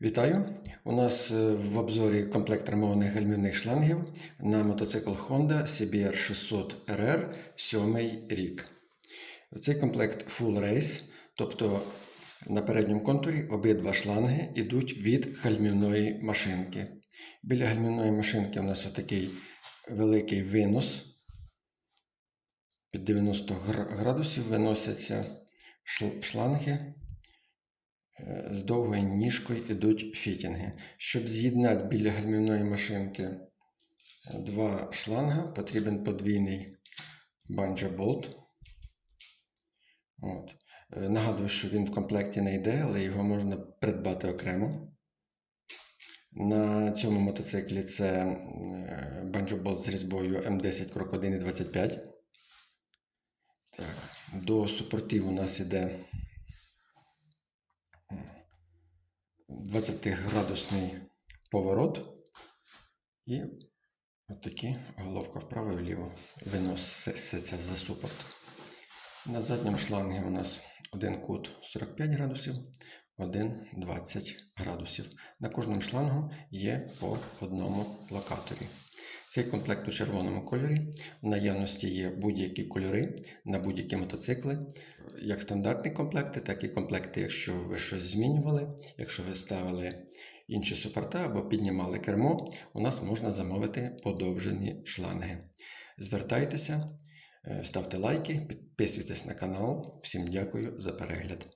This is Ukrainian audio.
Вітаю! У нас е, в обзорі комплект армованих гальмівних шлангів на мотоцикл Honda CBR 600 RR 7 рік. Цей комплект Full Race, тобто на передньому контурі обидва шланги йдуть від гальмівної машинки. Біля гальмівної машинки у нас отакий великий винос. Під 90 градусів виносяться шланги. З довгою ніжкою йдуть фітінги. Щоб з'єднати біля гальмівної машинки е, два шланга, потрібен подвійний банджо-болт. Е, Нагадую, що він в комплекті не йде, але його можна придбати окремо. На цьому мотоциклі це е, банджо-болт з різьбою М10 крок 1 і 25. Так, до супортів у нас іде 20-градусний поворот і отакі головка вправо і вліво виноситься за супорт. На задньому шлангі у нас один кут 45 градусів, один 20 градусів. На кожному шлангу є по одному локаторі. Цей комплект у червоному кольорі. В наявності є будь-які кольори на будь-які мотоцикли, як стандартні комплекти, так і комплекти, якщо ви щось змінювали, якщо ви ставили інші супорта або піднімали кермо, у нас можна замовити подовжені шланги. Звертайтеся, е, ставте лайки, підписуйтесь на канал. Всім дякую за перегляд.